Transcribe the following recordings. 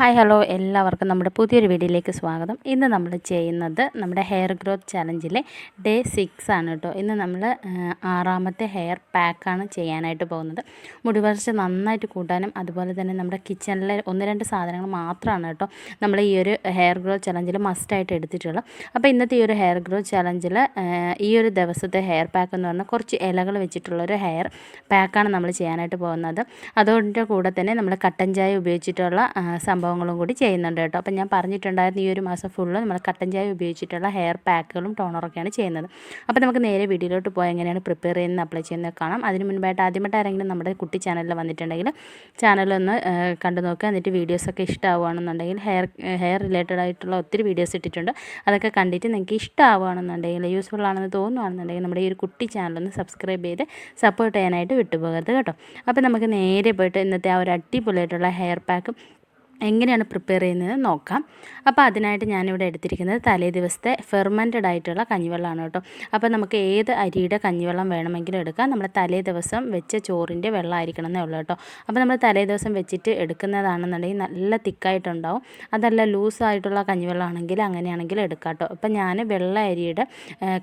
Hi hello എല്ലാവർക്കും നമ്മുടെ പുതിയൊരു വീഡിയോയിലേക്ക് സ്വാഗതം. ഇന്ന് നമ്മൾ ചെയ്യുന്നത് നമ്മുടെ ഹെയർ ഗ്രോത്ത് ചലഞ്ചിലെ ഡേ സിക്സ് ആണ് കേട്ടോ. ഇന്ന് നമ്മൾ ആറാമത്തെ ഹെയർ പാക്കാണ് ചെയ്യാനായിട്ട് പോകുന്നത്. മുടി വളർച്ച നന്നായിട്ട് കൂട്ടാനും അതുപോലെ തന്നെ നമ്മുടെ കിച്ചണിലെ ഒന്ന് രണ്ട് സാധനങ്ങൾ മാത്രമാണ് കേട്ടോ നമ്മൾ ഈ ഒരു ഹെയർ ഗ്രോത്ത് ചലഞ്ചിൽ മസ്റ്റായിട്ട് എടുത്തിട്ടുള്ളത്. അപ്പോൾ ഇന്നത്തെ ഈ ഒരു ഹെയർ ഗ്രോത്ത് ചലഞ്ചിൽ ഈ ഒരു ദിവസത്തെ ഹെയർ പാക്ക് എന്ന് പറഞ്ഞാൽ കുറച്ച് ഇലകൾ വെച്ചിട്ടുള്ള ഒരു ഹെയർ പാക്കാണ് നമ്മൾ ചെയ്യാനായിട്ട് പോകുന്നത്. അതുകൊണ്ട് കൂടെ തന്നെ നമ്മൾ കട്ടൻ ചായ ഉപയോഗിച്ചിട്ടുള്ള ആ, സംഭവങ്ങളും കൂടി ചെയ്യുന്നുണ്ട് കേട്ടോ. അപ്പോൾ ഞാൻ പറഞ്ഞിട്ടുണ്ടായിരുന്നു ഈ ഒരു മാസം ഫുള്ള് നമ്മൾ കട്ടൻ ചായ ഉപയോഗിച്ചിട്ടുള്ള ഹെയർ പാക്കുകളും ടോണറൊക്കെയാണ് ചെയ്യുന്നത്. അപ്പോൾ നമുക്ക് നേരെ വീഡിയോയിലോട്ട് പോയി എങ്ങനെയാണ് പ്രിപ്പയർ ചെയ്യുന്നത് അപ്ലൈ ചെയ്യുന്നത് കാണാം. അതിന് മുൻപായിട്ട് ആദ്യമായിട്ട് ആരെങ്കിലും നമ്മുടെ കുട്ടി ചാനലിൽ വന്നിട്ടുണ്ടെങ്കിൽ ചാനലൊന്ന് കണ്ടു നോക്കുക. എന്നിട്ട് വീഡിയോസൊക്കെ ഇഷ്ടമാവുകയാണെന്നുണ്ടെങ്കിൽ ഹെയർ ഹെയർ റിലേറ്റഡ് ആയിട്ടുള്ള ഒത്തിരി വീഡിയോസ് ഇട്ടിട്ടുണ്ട്. അതൊക്കെ കണ്ടിട്ട് നിങ്ങൾക്ക് ഇഷ്ടമാവുകയാണെന്നുണ്ടെങ്കിൽ യൂസ്ഫുൾ ആണെന്ന് തോന്നുകയാണെന്നുണ്ടെങ്കിൽ നമ്മുടെ ഈ ഒരു കുട്ടി ചാനലൊന്ന് സബ്സ്ക്രൈബ് ചെയ്ത് സപ്പോർട്ട് ചെയ്യാനായിട്ട് വിട്ടുപോകരുത് കേട്ടോ. അപ്പോൾ നമുക്ക് നേരെ പോയിട്ട് ഇന്നത്തെ ആ ഒരു അടിപൊളിയായിട്ടുള്ള ഹെയർ പാക്ക് എങ്ങനെയാണ് പ്രിപ്പയർ ചെയ്യുന്നത് നോക്കാം. അപ്പോൾ അതിനായിട്ട് ഞാനിവിടെ എടുത്തിരിക്കുന്നത് തലേ ദിവസത്തെ ഫെർമെന്റഡ് ആയിട്ടുള്ള കഞ്ഞിവെള്ളമാണ് കേട്ടോ. അപ്പോൾ നമുക്ക് ഏത് അരിയുടെ കഞ്ഞിവെള്ളം വേണമെങ്കിലും എടുക്കാം. നമ്മൾ തലേ ദിവസം വെച്ച ചോറിന്റെ വെള്ളം ആയിരിക്കണം എന്നേ ഉള്ളൂ കേട്ടോ. അപ്പോൾ നമ്മൾ തലേ ദിവസം വെച്ചിട്ട് എടുക്കുന്നതാണെന്നുണ്ടെങ്കിൽ നല്ല തിക്കായിട്ടുണ്ടാവും. അതല്ല ലൂസായിട്ടുള്ള കഞ്ഞിവെള്ളമാണെങ്കിൽ അങ്ങനെയാണെങ്കിൽ എടുക്കാം കേട്ടോ. അപ്പോൾ ഞാൻ വെള്ള അരിയുടെ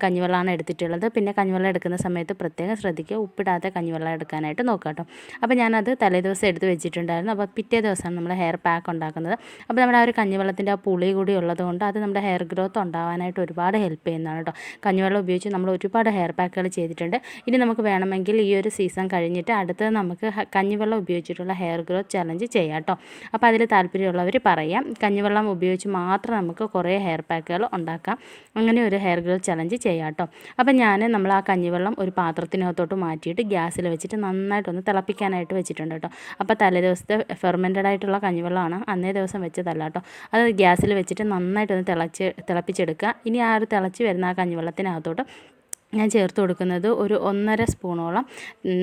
കഞ്ഞിവെള്ളമാണ് എടുത്തിട്ടുള്ളത്. പിന്നെ കഞ്ഞിവെള്ളം എടുക്കുന്ന സമയത്ത് പ്രത്യേകം ശ്രദ്ധിക്കുക. ഉപ്പിടാത്ത കഞ്ഞിവെള്ളം എടുക്കാനായിട്ട് നോക്കാം കേട്ടോ. അപ്പോൾ ഞാനത് തലേ ദിവസം എടുത്ത് വെച്ചിട്ടുണ്ടായിരുന്നു. അപ്പോൾ പിറ്റേ ദിവസമാണ് നമ്മൾ ഹെയർ പാക്ക് ഉണ്ടാക്കുന്നത്. അപ്പോൾ നമ്മുടെ ആ ഒരു കഞ്ഞിവെള്ളത്തിന്റെ ആ പുളി കൂടി ഉള്ളതുകൊണ്ട് അത് നമ്മുടെ ഹെയർ ഗ്രോത്ത് ഉണ്ടാവാനായിട്ട് ഒരുപാട് ഹെൽപ്പ് ചെയ്യുന്നതാണ് കേട്ടോ കഞ്ഞിവെള്ളം ഉപയോഗിച്ച് നമ്മൾ ഒരുപാട് ഹെയർ പാക്കുകൾ ചെയ്തിട്ടുണ്ട്. ഇനി നമുക്ക് വേണമെങ്കിൽ ഈ ഒരു സീസൺ കഴിഞ്ഞിട്ട് അടുത്തത് നമുക്ക് കഞ്ഞിവെള്ളം ഉപയോഗിച്ചിട്ടുള്ള ഹെയർ ഗ്രോത്ത് ചലഞ്ച് ചെയ്യാം കേട്ടോ അപ്പോൾ അതിൽ താല്പര്യമുള്ളവർ പറയാം. കഞ്ഞിവെള്ളം ഉപയോഗിച്ച് മാത്രം നമുക്ക് കുറേ ഹെയർ പാക്കുകൾ ഉണ്ടാക്കാം. അങ്ങനെ ഒരു ഹെയർ ഗ്രോത്ത് ചലഞ്ച് ചെയ്യാം കേട്ടോ അപ്പോൾ ഞാൻ നമ്മൾ ആ കഞ്ഞിവെള്ളം ഒരു പാത്രത്തിനകത്തോട്ട് മാറ്റിയിട്ട് ഗ്യാസിൽ വെച്ചിട്ട് നന്നായിട്ടൊന്ന് തിളപ്പിക്കാനായിട്ട് വെച്ചിട്ടുണ്ട് കേട്ടോ അപ്പോൾ തലേ ദിവസത്തെ ഫെർമെന്റഡ് ആയിട്ടുള്ള കഞ്ഞിവെള്ളമാണ് അന്നേ ദിവസം വെച്ചതല്ല കേട്ടോ. അത് ഗ്യാസിൽ വെച്ചിട്ട് നന്നായിട്ടൊന്ന് തിളച്ച് തിളപ്പിച്ചെടുക്കുക. ഇനി ആ ഒരു തിളച്ച് വരുന്ന ആ കഞ്ഞിവെള്ളത്തിനകത്തോട്ട് ഞാൻ ചേർത്ത് കൊടുക്കുന്നത് ഒരു ഒന്നര സ്പൂണോളം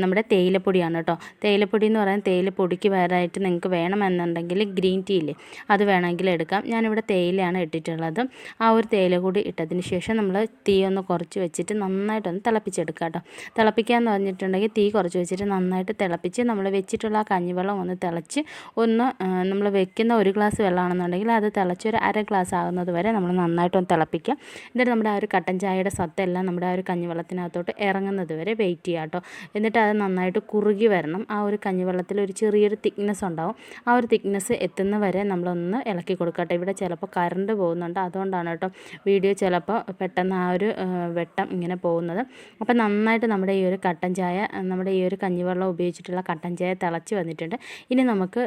നമ്മുടെ തേയിലപ്പൊടിയാണ് കേട്ടോ. തേയിലപ്പൊടി എന്ന് പറയുന്നത് തേയിലപ്പൊടിക്ക് പകരമായിട്ട് നിങ്ങൾക്ക് വേണമെന്നുണ്ടെങ്കിൽ ഗ്രീൻ ടീ ഇല്ലേ അത് വേണമെങ്കിൽ എടുക്കാം. ഞാനിവിടെ തേയിലയാണ് ഇട്ടിട്ടുള്ളത്. ആ ഒരു തേയില കൂടി ഇട്ടതിന് ശേഷം നമ്മൾ തീ ഒന്ന് കുറച്ച് വെച്ചിട്ട് നന്നായിട്ടൊന്ന് തിളപ്പിച്ചെടുക്കുക കേട്ടോ. തിളപ്പിക്കുക എന്ന് പറഞ്ഞിട്ടുണ്ടെങ്കിൽ തീ കുറച്ച് വെച്ചിട്ട് നന്നായിട്ട് തിളപ്പിച്ച് നമ്മൾ വെച്ചിട്ടുള്ള ആ കഞ്ഞിവെള്ളം ഒന്ന് തിളച്ച് ഒന്ന് നമ്മൾ വെക്കുന്ന ഒരു ഗ്ലാസ് വെള്ളമാണെന്നുണ്ടെങ്കിൽ അത് തിളച്ച് ഒരു അര ഗ്ലാസ് ആകുന്നത് വരെ നമ്മൾ നന്നായിട്ടൊന്ന് തിളപ്പിക്കുക എന്നിട്ട് നമ്മുടെ ആ ഒരു കട്ടൻ ചായയുടെ സത്തെല്ലാം നമ്മുടെ ആ ഒരു കഞ്ഞിവെള്ളത്തിനകത്തോട്ട് ഇറങ്ങുന്നത് വരെ വെയിറ്റ് ചെയ്യുക കേട്ടോ എന്നിട്ട് അത് നന്നായിട്ട് കുറുകി വരണം. ആ ഒരു കഞ്ഞിവെള്ളത്തിൽ ഒരു ചെറിയൊരു തിക്നെസ് ഉണ്ടാവും. ആ ഒരു തിക്നെസ് എത്തുന്ന വരെ നമ്മളൊന്ന് ഇളക്കി കൊടുക്കട്ടെ ഇവിടെ ചിലപ്പോൾ കറണ്ട് പോകുന്നുണ്ട്. അതുകൊണ്ടാണ് കേട്ടോ വീഡിയോ ചിലപ്പോൾ പെട്ടെന്ന് ആ ഒരു വെട്ടം ഇങ്ങനെ പോകുന്നത്. അപ്പോൾ നന്നായിട്ട് നമ്മുടെ ഈ ഒരു കട്ടൻ ചായ നമ്മുടെ ഈ ഒരു കഞ്ഞിവെള്ളം ഉപയോഗിച്ചിട്ടുള്ള കട്ടൻ ചായ തിളച്ച് വന്നിട്ടുണ്ട്. ഇനി നമുക്ക്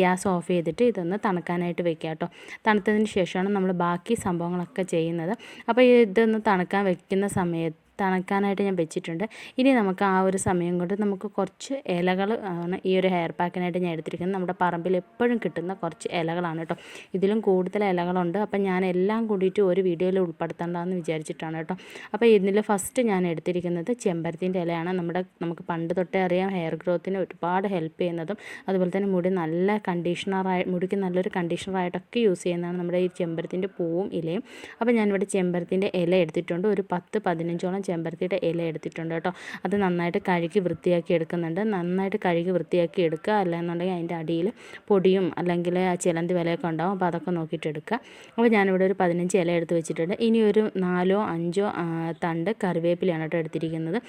ഗ്യാസ് ഓഫ് ചെയ്തിട്ട് ഇതൊന്ന് തണുക്കാനായിട്ട് വെക്കുക കേട്ടോ തണുത്തതിന് ശേഷമാണ് നമ്മൾ ബാക്കി സംഭവങ്ങളൊക്കെ ചെയ്യുന്നത്. അപ്പോൾ ഇതൊന്ന് തണുക്കാൻ വെക്കുന്ന സമയത്ത് തണുക്കാനായിട്ട് ഞാൻ വെച്ചിട്ടുണ്ട്. ഇനി നമുക്ക് ആ ഒരു സമയം കൊണ്ട് നമുക്ക് കുറച്ച് ഇലകൾ ആണ് ഈ ഒരു ഹെയർ പാക്കിനായിട്ട് ഞാൻ എടുത്തിരിക്കുന്നത്. നമ്മുടെ പറമ്പിൽ എപ്പോഴും കിട്ടുന്ന കുറച്ച് ഇലകളാണ് കേട്ടോ. ഇതിലും കൂടുതൽ ഇലകളുണ്ട്. അപ്പം ഞാൻ എല്ലാം കൂടിയിട്ട് ഒരു വീഡിയോയിൽ ഉൾപ്പെടുത്തേണ്ടതെന്ന് വിചാരിച്ചിട്ടാണ് കേട്ടോ. അപ്പോൾ ഇതിൽ ഫസ്റ്റ് ഞാൻ എടുത്തിരിക്കുന്നത് ചെമ്പരത്തിന്റെ ഇലയാണ്. നമ്മുടെ നമുക്ക് പണ്ട് തൊട്ടേ അറിയാം ഹെയർ ഗ്രോത്തിന് ഒരുപാട് ഹെൽപ്പ് ചെയ്യുന്നതും അതുപോലെ തന്നെ മുടി നല്ല കണ്ടീഷണറായി മുടിക്ക് നല്ലൊരു കണ്ടീഷണറായിട്ടൊക്കെ യൂസ് ചെയ്യുന്നതാണ് നമ്മുടെ ഈ ചെമ്പരത്തിന്റെ പൂവും ഇലയും. അപ്പോൾ ഞാനിവിടെ ചെമ്പരത്തിന്റെ ഇല എടുത്തിട്ടുണ്ട്. ഒരു പത്ത് പതിനഞ്ചോളം ചെമ്പരത്തിയുടെ ഇല എടുത്തിട്ടുണ്ട് കേട്ടോ. അത് നന്നായിട്ട് കഴുകി വൃത്തിയാക്കി എടുക്കുന്നുണ്ട്. നന്നായിട്ട് കഴുകി വൃത്തിയാക്കി എടുക്കുക. അല്ലെന്നുണ്ടെങ്കിൽ അതിന്റെ അടിയിൽ പൊടിയും അല്ലെങ്കിൽ ചിലന്തി വിലയൊക്കെ ഉണ്ടാവും. അപ്പോൾ അതൊക്കെ നോക്കിയിട്ട് എടുക്കുക. അപ്പോൾ ഞാനിവിടെ ഒരു പതിനഞ്ച് ഇല എടുത്ത് വെച്ചിട്ടുണ്ട്. ഇനി ഒരു നാലോ അഞ്ചോ തണ്ട് കറിവേപ്പിലയാണ് കേട്ടോ എടുത്തിരിക്കുന്നത്.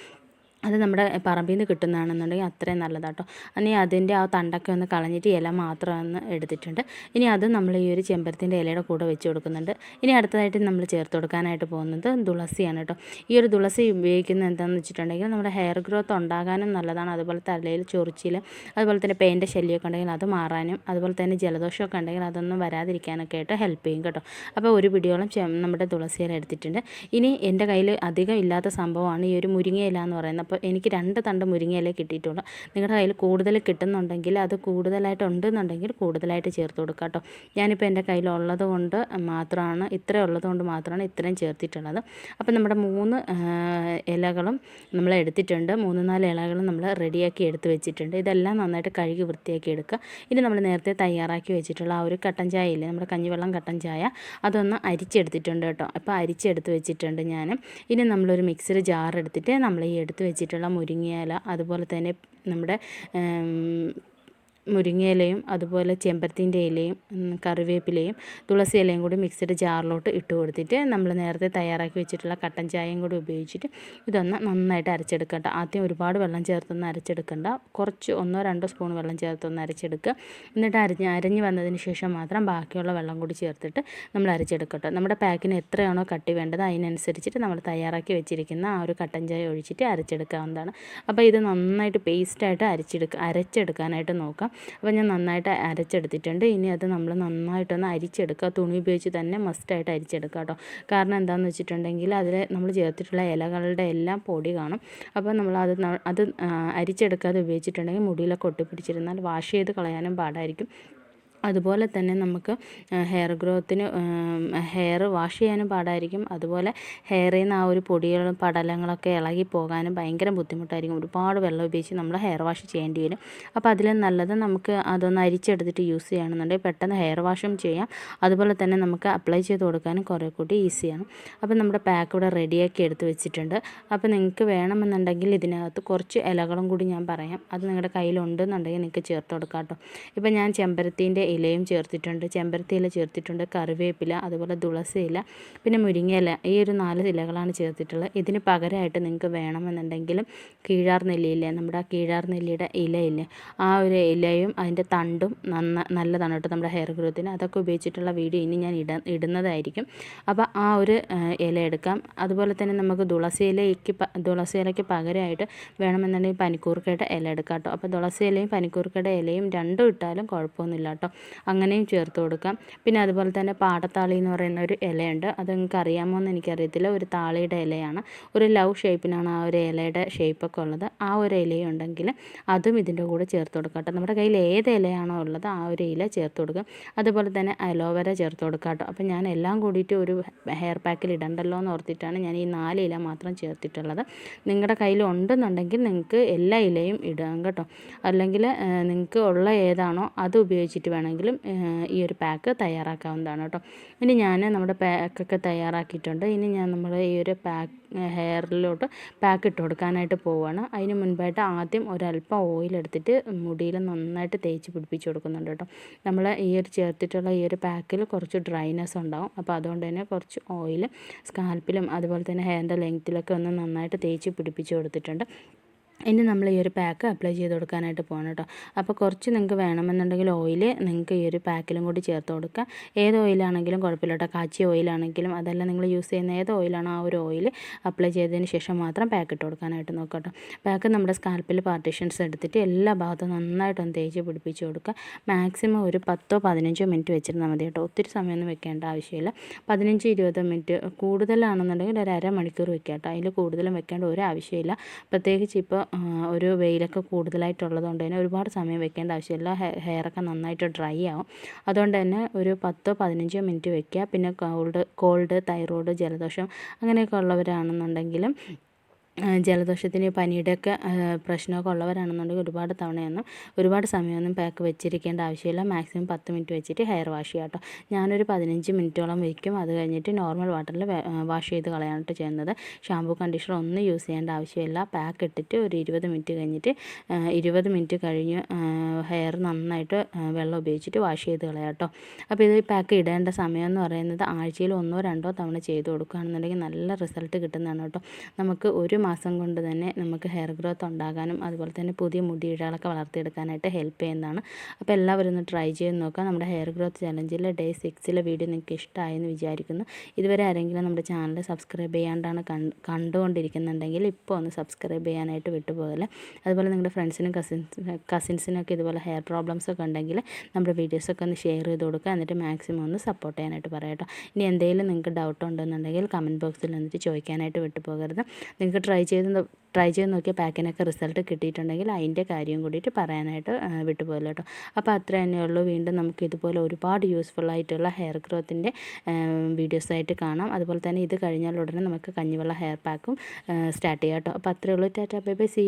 അത് നമ്മുടെ പറമ്പിൽ നിന്ന് കിട്ടുന്നതാണെന്നുണ്ടെങ്കിൽ അത്രയും നല്ലതാട്ടോ. ഇനി അതിന്റെ ആ തണ്ടൊക്കെ ഒന്ന് കളഞ്ഞിട്ട് ഇല മാത്രം ഒന്ന് എടുത്തിട്ടുണ്ട്. ഇനി അത് നമ്മൾ ഈ ഒരു ചെമ്പരത്തിന്റെ ഇലയുടെ കൂടെ വെച്ച് കൊടുക്കുന്നുണ്ട്. ഇനി അടുത്തതായിട്ട് നമ്മൾ ചേർത്ത് കൊടുക്കാനായിട്ട് പോകുന്നത് തുളസിയാണ് കേട്ടോ. ഈ ഒരു തുളസി ഉപയോഗിക്കുന്നത് എന്താണെന്ന് വെച്ചിട്ടുണ്ടെങ്കിൽ നമ്മുടെ ഹെയർ ഗ്രോത്ത് ഉണ്ടാകാനും നല്ലതാണ്. അതുപോലെ തലയിൽ ചൊറിച്ചിൽ അതുപോലെ തന്നെ പെയിന്റെ ശല്യമൊക്കെ ഉണ്ടെങ്കിൽ അത് മാറാനും അതുപോലെ തന്നെ ജലദോഷമൊക്കെ ഉണ്ടെങ്കിൽ അതൊന്നും വരാതിരിക്കാനൊക്കെ ആയിട്ട് ഹെൽപ്പ് ചെയ്യും കേട്ടോ. അപ്പോൾ ഒരു പിടിയോളം നമ്മുടെ തുളസി ഇല എടുത്തിട്ടുണ്ട്. ഇനി എന്റെ കയ്യിൽ അധികം ഇല്ലാത്ത സംഭവമാണ് ഈ ഒരു മുരിങ്ങയില എന്ന് പറയുന്നത്. അപ്പോൾ എനിക്ക് രണ്ട് തണ്ട് മുരിങ്ങയില കിട്ടിയിട്ടുള്ളൂ. നിങ്ങളുടെ കയ്യിൽ കൂടുതൽ കിട്ടുന്നുണ്ടെങ്കിൽ അത് കൂടുതലായിട്ട് ഉണ്ടെന്നുണ്ടെങ്കിൽ കൂടുതലായിട്ട് ചേർത്ത് കൊടുക്കുക കേട്ടോ. ഞാനിപ്പോൾ എന്റെ കയ്യിൽ ഉള്ളത് കൊണ്ട് മാത്രമാണ് ഇത്ര ഉള്ളത് കൊണ്ട് മാത്രമാണ് ഇത്രയും ചേർത്തിട്ടുള്ളത്. അപ്പോൾ നമ്മുടെ മൂന്ന് ഇലകളും നമ്മൾ എടുത്തിട്ടുണ്ട്. മൂന്ന് നാല് ഇലകളും നമ്മൾ റെഡിയാക്കി എടുത്ത് വെച്ചിട്ടുണ്ട്. ഇതെല്ലാം നന്നായിട്ട് കഴുകി വൃത്തിയാക്കി എടുക്കുക. ഇനി നമ്മൾ നേരത്തെ തയ്യാറാക്കി വെച്ചിട്ടുള്ള ആ ഒരു കട്ടൻ ചായ ഇല്ലേ നമ്മുടെ കഞ്ഞിവെള്ളം കട്ടൻ ചായ അതൊന്ന് അരിച്ചെടുത്തിട്ടുണ്ട് കേട്ടോ. അപ്പോൾ അരിച്ചെടുത്ത് വെച്ചിട്ടുണ്ട് ഞാൻ. ഇനി നമ്മളൊരു മിക്സർ ജാർ എടുത്തിട്ട് നമ്മൾ ഈ എടുത്ത് വെച്ചിട്ടുള്ള മുരിങ്ങയില അതുപോലെ തന്നെ നമ്മുടെ മുരിങ്ങയിലയും അതുപോലെ ചെമ്പരത്തിന്റെ ഇലയും കറിവേപ്പിലയും തുളസി ഇലയും കൂടി മിക്സ്ഡ് ജാറിലോട്ട് ഇട്ട് കൊടുത്തിട്ട് നമ്മൾ നേരത്തെ തയ്യാറാക്കി വെച്ചിട്ടുള്ള കട്ടൻ ചായയും കൂടി ഉപയോഗിച്ചിട്ട് ഇതൊന്ന് നന്നായിട്ട് അരച്ചെടുക്കട്ടെ ആദ്യം ഒരുപാട് വെള്ളം ചേർത്തൊന്ന് അരച്ചെടുക്കണ്ട. കുറച്ച് ഒന്നോ രണ്ടോ സ്പൂൺ വെള്ളം ചേർത്തൊന്ന് അരച്ചെടുക്കുക. എന്നിട്ട് അരിഞ്ഞ് അരഞ്ഞ് വന്നതിന് ശേഷം മാത്രം ബാക്കിയുള്ള വെള്ളം കൂടി ചേർത്തിട്ട് നമ്മൾ അരച്ചെടുക്കട്ടെ. നമ്മുടെ പാക്കിന് എത്രയാണോ കട്ടി വേണ്ടത് അതിനനുസരിച്ചിട്ട് നമ്മൾ തയ്യാറാക്കി വെച്ചിരിക്കുന്ന ആ ഒരു കട്ടൻ ചായ ഒഴിച്ചിട്ട് അരച്ചെടുക്കാവുന്നതാണ്. അപ്പോൾ ഇത് നന്നായിട്ട് പേസ്റ്റായിട്ട് അരച്ചെടുക്കുക അരച്ചെടുക്കാനായിട്ട് നോക്കാം. അപ്പോൾ ഞാൻ നന്നായിട്ട് അരച്ചെടുത്തിട്ടുണ്ട്. ഇനി അത് നമ്മൾ നന്നായിട്ടൊന്ന് അരിച്ചെടുക്കുക. തുണി ഉപയോഗിച്ച് തന്നെ മസ്റ്റായിട്ട് അരിച്ചെടുക്കുക കേട്ടോ. കാരണം എന്താണെന്ന് വെച്ചിട്ടുണ്ടെങ്കിൽ അതിൽ നമ്മൾ ചേർത്തിട്ടുള്ള ഇലകളുടെ എല്ലാം പൊടി കാണും. അപ്പോൾ നമ്മൾ അത് അത് അരിച്ചെടുക്കാതെ ഉപയോഗിച്ചിട്ടുണ്ടെങ്കിൽ മുടിയിലൊക്കെ ഒട്ടിപ്പിടിച്ചിരുന്നാൽ വാഷ് ചെയ്ത് കളയാനും പാടായിരിക്കും. അതുപോലെ തന്നെ നമുക്ക് ഹെയർ ഗ്രോത്തിന് ഹെയർ വാഷ് ചെയ്യാനും പാടായിരിക്കും. അതുപോലെ ഹെയറിൽ നിന്ന് ആ ഒരു പൊടികളും പടലങ്ങളൊക്കെ ഇളകി പോകാനും ഭയങ്കര ബുദ്ധിമുട്ടായിരിക്കും. ഒരുപാട് വെള്ളം ഉപയോഗിച്ച് നമ്മൾ ഹെയർ വാഷ് ചെയ്യേണ്ടി വരും. അപ്പോൾ അതിലും നല്ലത് നമുക്ക് അതൊന്ന് അരിച്ചെടുത്തിട്ട് യൂസ് ചെയ്യണമെന്നുണ്ടെങ്കിൽ പെട്ടെന്ന് ഹെയർ വാഷും ചെയ്യാം. അതുപോലെ തന്നെ നമുക്ക് അപ്ലൈ ചെയ്ത് കൊടുക്കാനും കുറേ കൂടി ഈസിയാണ് അപ്പോൾ നമ്മുടെ പാക്ക് ഇവിടെ റെഡിയാക്കി എടുത്ത് വെച്ചിട്ടുണ്ട്. അപ്പോൾ നിങ്ങൾക്ക് വേണമെന്നുണ്ടെങ്കിൽ ഇതിനകത്ത് കുറച്ച് ഇലകളും കൂടി ഞാൻ പറയാം. അത് നിങ്ങളുടെ കയ്യിലുണ്ടെന്നുണ്ടെങ്കിൽ നിങ്ങൾക്ക് ചേർത്ത് കൊടുക്കാം കേട്ടോ. ഇപ്പോൾ ഞാൻ ചെമ്പരത്തീന്റെ ഇലയും ചേർത്തിട്ടുണ്ട് ചെമ്പരത്തി ഇല ചേർത്തിട്ടുണ്ട് കറിവേപ്പില അതുപോലെ തുളസി ഇല പിന്നെ മുരിങ്ങ ഇല ഈ ഒരു നാല് ഇലകളാണ് ചേർത്തിട്ടുള്ളത്. ഇതിന് പകരമായിട്ട് നിങ്ങൾക്ക് വേണമെന്നുണ്ടെങ്കിലും കീഴാർ നെല്ലിയില്ലേ നമ്മുടെ ആ കീഴാർ നെല്ലിയുടെ ഇലയില്ലേ ആ ഒരു ഇലയും അതിന്റെ തണ്ടും നന്ന നല്ലതാണ് കേട്ടോ നമ്മുടെ ഹെയർ ഗ്രോത്തിന്. അതൊക്കെ ഉപയോഗിച്ചിട്ടുള്ള വീഡിയോ ഇനി ഞാൻ ഇട ഇടുന്നതായിരിക്കും. അപ്പോൾ ആ ഒരു ഇല എടുക്കാം. അതുപോലെ തന്നെ നമുക്ക് തുളസി ഇലയ്ക്ക് തുളസി ഇലയ്ക്ക് പകരമായിട്ട് വേണമെന്നുണ്ടെങ്കിൽ പനിക്കൂർക്കയുടെ ഇല എടുക്കാം കേട്ടോ. അപ്പോൾ തുളസി ഇലയും പനിക്കൂർക്കയുടെ ഇലയും രണ്ടും ഇട്ടാലും കുഴപ്പമൊന്നുമില്ല കേട്ടോ. അങ്ങനെയും ചേർത്ത് കൊടുക്കാം. പിന്നെ അതുപോലെ തന്നെ പാടത്താളി എന്ന് പറയുന്ന ഒരു ഇലയുണ്ട്. അത് നിങ്ങൾക്ക് അറിയാമോ എന്ന് എനിക്കറിയത്തില്ല. ഒരു താളിയുടെ ഇലയാണ്. ഒരു ലവ് ഷേപ്പിനാണ് ആ ഒരു ഇലയുടെ ഷേപ്പൊക്കെ ഉള്ളത്. ആ ഒരു ഇലയുണ്ടെങ്കിൽ അതും ഇതിന്റെ കൂടെ ചേർത്ത് കൊടുക്കാം കേട്ടോ. നമ്മുടെ കയ്യിൽ ഏത് ഇലയാണോ ഉള്ളത് ആ ഒരു ഇല ചേർത്ത് കൊടുക്കുക അതുപോലെ തന്നെ അലോവേര ചേർത്ത് കൊടുക്കാം കേട്ടോ. അപ്പോൾ ഞാൻ എല്ലാം കൂടിയിട്ട് ഒരു ഹെയർ പാക്കിൽ ഇടണ്ടല്ലോ എന്ന് ഓർത്തിട്ടാണ് ഞാൻ ഈ നാല് ഇല മാത്രം ചേർത്തിട്ടുള്ളത്. നിങ്ങളുടെ കയ്യിൽ ഉണ്ടെന്നുണ്ടെങ്കിൽ നിങ്ങൾക്ക് എല്ലാ ഇലയും ഇടാം കേട്ടോ. അല്ലെങ്കിൽ നിങ്ങൾക്ക് ഉള്ള ഏതാണോ അത് ഉപയോഗിച്ചിട്ട് വേണം വേണമെങ്കിലും ഈ ഒരു പാക്ക് തയ്യാറാക്കാവുന്നതാണ് കേട്ടോ. ഇനി ഞാൻ നമ്മുടെ പാക്കൊക്കെ തയ്യാറാക്കിയിട്ടുണ്ട്. ഇനി ഞാൻ നമ്മൾ ഈ ഒരു പാക്ക് ഹെയറിലോട്ട് പാക്ക് ഇട്ട് കൊടുക്കാനായിട്ട് പോവുകയാണ് അതിന് മുൻപായിട്ട് ആദ്യം ഒരല്പം ഓയിൽ എടുത്തിട്ട് മുടിയിൽ നന്നായിട്ട് തേച്ച് പിടിപ്പിച്ച് കൊടുക്കുന്നുണ്ട് കേട്ടോ. നമ്മൾ ഈ ഒരു ചേർത്തിട്ടുള്ള ഈ ഒരു പാക്കിൽ കുറച്ച് ഡ്രൈനെസ് ഉണ്ടാവും. അപ്പോൾ അതുകൊണ്ട് തന്നെ കുറച്ച് ഓയിൽ സ്കാൽപ്പിലും അതുപോലെ തന്നെ ഹെയറിന്റെ ലെങ്ത്തിലൊക്കെ ഒന്ന് നന്നായിട്ട് തേച്ച് പിടിപ്പിച്ച് കൊടുത്തിട്ടുണ്ട്. ഇനി നമ്മൾ ഈ ഒരു പാക്ക് അപ്ലൈ ചെയ്ത് കൊടുക്കാനായിട്ട് പോകണം കേട്ടോ. അപ്പോൾ കുറച്ച് നിങ്ങൾക്ക് വേണമെന്നുണ്ടെങ്കിൽ ഓയിൽ നിങ്ങൾക്ക് ഈ ഒരു പാക്കിലും കൂടി ചേർത്ത് കൊടുക്കാം ഏത് ഓയിലാണെങ്കിലും കുഴപ്പമില്ല കേട്ടോ. കാച്ചി ഓയിലാണെങ്കിലും അതല്ല നിങ്ങൾ യൂസ് ചെയ്യുന്ന ഏത് ഓയിലാണോ ആ ഒരു ഓയിൽ അപ്ലൈ ചെയ്തതിന് ശേഷം മാത്രം പാക്ക് ഇട്ട് കൊടുക്കാനായിട്ട് നോക്കാം കേട്ടോ. പാക്ക് നമ്മുടെ സ്കാൽപ്പിൽ പാർട്ടീഷൻസ് എടുത്തിട്ട് എല്ലാ ഭാഗത്തും നന്നായിട്ടൊന്ന് തേച്ച് പിടിപ്പിച്ച് കൊടുക്കുക. മാക്സിമം ഒരു പത്തോ പതിനഞ്ചോ മിനിറ്റ് വെച്ചിരുന്നാൽ മതി കേട്ടോ. ഒത്തിരി സമയമൊന്നും വെക്കേണ്ട ആവശ്യമില്ല. പതിനഞ്ച് ഇരുപത് മിനിറ്റ് കൂടുതലാണെന്നുണ്ടെങ്കിൽ ഒരു അരമണിക്കൂർ വെക്കാം കേട്ടോ. അതിൽ കൂടുതലും വെക്കേണ്ട ഒരു ആവശ്യമില്ല. പ്രത്യേകിച്ച് ഇപ്പോൾ ഒരു വെയിലൊക്കെ കൂടുതലായിട്ടുള്ളത് കൊണ്ട് തന്നെ ഒരുപാട് സമയം വെക്കേണ്ട ആവശ്യമില്ല. ഹെയറൊക്കെ നന്നായിട്ട് ഡ്രൈ ആവും. അതുകൊണ്ട് തന്നെ ഒരു പത്തോ പതിനഞ്ചോ മിനിറ്റ് വെക്കുക. പിന്നെ കോൾഡ് കോൾഡ് തൈറോയ്ഡ് ജലദോഷം അങ്ങനെയൊക്കെ ഉള്ളവരാണെന്നുണ്ടെങ്കിലും ജലദോഷത്തിന് പനിയുടെയൊക്കെ പ്രശ്നമൊക്കെ ഉള്ളവരാണെന്നുണ്ടെങ്കിൽ ഒരുപാട് തവണയൊന്നും ഒരുപാട് സമയമൊന്നും പാക്ക് വെച്ചിരിക്കേണ്ട ആവശ്യമില്ല. മാക്സിമം പത്ത് മിനിറ്റ് വെച്ചിട്ട് ഹെയർ വാഷ് ചെയ്യാം കേട്ടോ. ഞാനൊരു പതിനഞ്ച് മിനിറ്റോളം വയ്ക്കും അത് കഴിഞ്ഞിട്ട് നോർമൽ വാട്ടറിൽ വാഷ് ചെയ്ത് കളയാണ് ചെയ്യുന്നത്. ഷാമ്പു കണ്ടീഷണർ ഒന്നും യൂസ് ചെയ്യേണ്ട ആവശ്യമില്ല. പാക്ക് ഇട്ടിട്ട് ഒരു ഇരുപത് മിനിറ്റ് കഴിഞ്ഞിട്ട് ഇരുപത് മിനിറ്റ് കഴിഞ്ഞ് ഹെയർ നന്നായിട്ട് വെള്ളം ഉപയോഗിച്ചിട്ട് വാഷ് ചെയ്ത് കളയാം കേട്ടോ അപ്പോൾ ഇത് പാക്ക് ഇടേണ്ട സമയം എന്ന് പറയുന്നത് ആഴ്ചയിൽ ഒന്നോ രണ്ടോ തവണ ചെയ്ത് കൊടുക്കുകയാണെന്നുണ്ടെങ്കിൽ നല്ല റിസൾട്ട് കിട്ടുന്നതാണ് കേട്ടോ നമുക്ക് ഒരു മാസം കൊണ്ട് തന്നെ നമുക്ക് ഹെയർ ഗ്രോത്ത് ഉണ്ടാകാനും അതുപോലെ തന്നെ പുതിയ മുടിയിഴകളൊക്കെ വളർത്തിയെടുക്കാനായിട്ട് ഹെൽപ്പ് ചെയ്യുന്നതാണ്. അപ്പോൾ എല്ലാവരും ഒന്ന് ട്രൈ ചെയ്ത് നോക്കാം നമ്മുടെ ഹെയർ ഗ്രോത്ത് ചലഞ്ചിലെ ഡേ സിക്സിലെ വീഡിയോ നിങ്ങൾക്ക് ഇഷ്ടമായെന്ന് വിചാരിക്കുന്നു. ഇതുവരെ ആരെങ്കിലും നമ്മുടെ ചാനൽ സബ്സ്ക്രൈബ് ചെയ്യാണ്ടാണ് കണ്ടുകൊണ്ടിരിക്കുന്നുണ്ടെങ്കിൽ ഇപ്പോൾ ഒന്ന് സബ്സ്ക്രൈബ് ചെയ്യാനായിട്ട് വിട്ടുപോകല്ലേ. അതുപോലെ നിങ്ങളുടെ ഫ്രണ്ട്സിനും കസിൻസ് കസിൻസിനൊക്കെ ഇതുപോലെ ഹെയർ പ്രോബ്ലംസ് ഒക്കെ ഉണ്ടെങ്കിൽ നമ്മുടെ വീഡിയോസൊക്കെ ഒന്ന് ഷെയർ ചെയ്ത് കൊടുക്കുക. എന്നിട്ട് മാക്സിമം ഒന്ന് സപ്പോർട്ട് ചെയ്യാനായിട്ട് പറയാം കേട്ടോ. ഇനി എന്തെങ്കിലും നിങ്ങൾക്ക് ഡൗട്ട് ഉണ്ടെന്നുണ്ടെങ്കിൽ കമന്റ് ബോക്സിൽ വന്നിട്ട് ചോദിക്കാനായിട്ട് വിട്ടുപോകരുത്. നിങ്ങൾക്ക് ട്രൈ ചെയ്ത് ട്രൈ ചെയ്ത് നോക്കിയ പാക്കിനൊക്കെ റിസൾട്ട് കിട്ടിയിട്ടുണ്ടെങ്കിൽ അതിന്റെ കാര്യം കൂടിയിട്ട് പറയാനായിട്ട് വിട്ടുപോകില്ല കേട്ടോ അപ്പോൾ അത്ര തന്നെയുള്ളൂ വീണ്ടും നമുക്ക് ഇതുപോലെ ഒരുപാട് യൂസ്ഫുൾ ആയിട്ടുള്ള ഹെയർ ഗ്രോത്തിന്റെ വീഡിയോസായിട്ട് കാണാം. അതുപോലെ തന്നെ ഇത് കഴിഞ്ഞാൽ ഉടനെ നമുക്ക് കഞ്ഞിവെള്ള ഹെയർ പാക്കും സ്റ്റാർട്ട് ചെയ്യാം കേട്ടോ അപ്പോൾ അത്രയേ ഉള്ളൂ. Tata bye bye. സി